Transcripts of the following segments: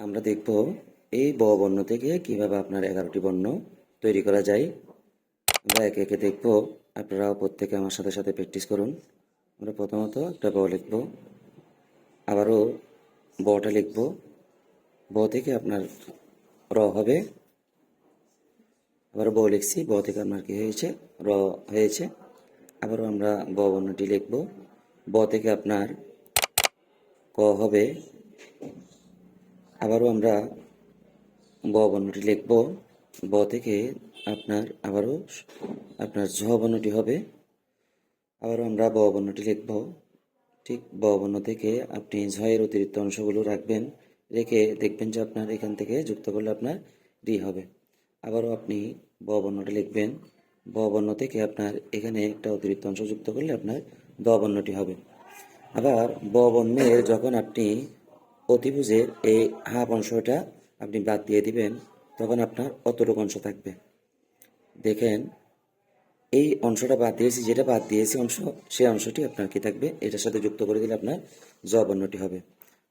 আমরা দেখব এই ব বর্ণ থেকে কীভাবে আপনার এগারোটি বর্ণ তৈরি করা যায়। আমরা একে একে দেখব। আপনারাও প্রত্যেকে আমার সাথে সাথে প্র্যাকটিস করুন। আমরা প্রথমত একটা ব লিখব। আবারও বটা লিখব। ব থেকে আপনার র হবে। আবার ব লিখছি। ব থেকে আপনার কি হয়েছে? র হয়েছে। আবারও আমরা ব বর্ণটি লিখব। ব থেকে আপনার ক হবে। আবারও আমরা ব বর্ণটি লিখব। ব থেকে আপনার আবারও আপনার ঝ বর্ণটি হবে। আবারও আমরা ব বর্ণটি লিখব। ঠিক ব বর্ণ থেকে আপনি ঝয়ের অতিরিক্ত অংশগুলো রাখবেন। রেখে দেখবেন যে আপনার এখান থেকে যুক্ত করলে আপনার রি হবে। আবারও আপনি ব বর্ণটি লিখবেন। ব বর্ণ থেকে আপনার এখানে একটা অতিরিক্ত অংশ যুক্ত করলে আপনার দ বর্ণটি হবে। আবার ব বর্ণের যখন আপনি অতিভুজের এই হাফ অংশটা আপনি বাদ দিয়ে দিবেন, তখন আপনার অতটুকু অংশ থাকবে। দেখেন, এই অংশটা বাদ দিয়েছি, যেটা বাদ দিয়েছি অংশ, সেই অংশটি আপনার কি থাকবে? এটার সাথে যুক্ত করে দিলে আপনার জবর্ণটি হবে।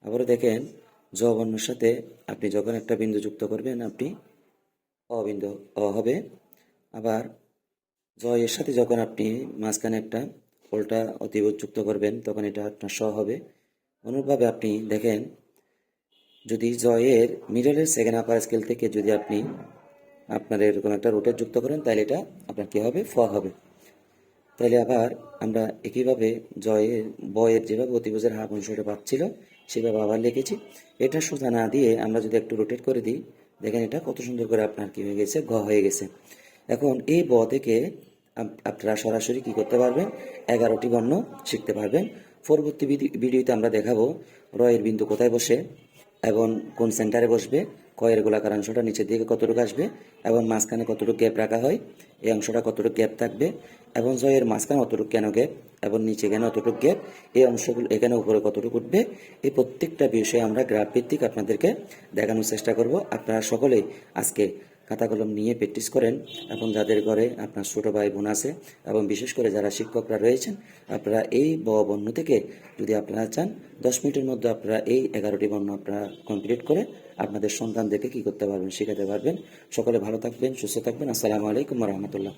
আবারও দেখেন জ বর্ণের সাথে আপনি যখন একটা বিন্দু যুক্ত করবেন, আপনি অবিন্দু, অ হবে। আবার জ এর সাথে যখন আপনি মাঝখানে একটা উল্টা অতিভুজ যুক্ত করবেন, তখন এটা আপনার স হবে। অনুরূপভাবে আপনি দেখেন যদি জয়ের মিডলের সেকেন্ড আপার স্কেল থেকে যদি আপনি আপনার এরকম একটা রুটের যুক্ত করেন, তাহলে এটা আপনার কী হবে? ফ হবে। তাহলে আবার আমরা একইভাবে জয়ের বয়ের যেভাবে অতিভুজের হাফ অংশটা পাচ্ছিল, সেভাবে আবার লিখেছি। এটা সোজা না দিয়ে আমরা যদি একটু রোটেট করে দিই, দেখেন এটা কত সুন্দর করে আপনার কী হয়ে গেছে? ঘ হয়ে গেছে। এখন এই ব থেকে আপনারা সরাসরি কি করতে পারবেন? এগারোটি বর্ণ শিখতে পারবেন। পরবর্তী ভিডিওতে আমরা দেখাবো রয়ের বিন্দু কোথায় বসে। এবং কোন সেন্টারে বসবে, কয়ের গোলাকার অংশটা নিচের দিকে কতটুকু আসবে এবং মাঝখানে কতটুকু গ্যাপ রাখা হয়, এই অংশটা কতটুকু গ্যাপ থাকবে এবং জয়ের মাঝখানে অতটুকু কেন গ্যাপ এবং নিচে কেন অতটুকু গ্যাপ এই অংশগুলো এখানে উপরে কতটুকু উঠবে, এই প্রত্যেকটা বিষয়ে আমরা গ্রাফ ভিত্তিক আপনাদেরকে দেখানোর চেষ্টা করব। আপনারা সকলেই আজকে খাতা কলম নিয়ে প্র্যাকটিস করেন। এবং যাদের ঘরে আপনার ছোট ভাই বোন আছে এবং বিশেষ করে যারা শিক্ষকরা রয়েছেন, আপনারা এই ব বর্ণ থেকে যদি আপনারা চান, দশ মিনিটের মধ্যে আপনারা এই এগারোটি বর্ণ আপনারা কমপ্লিট করে আপনাদের সন্তান দেখে কি করতে পারবেন, শেখাতে পারবেন। সকলে ভালো থাকবেন, সুস্থ থাকবেন। আসসালামু আলাইকুম রহমতুল্লাহ।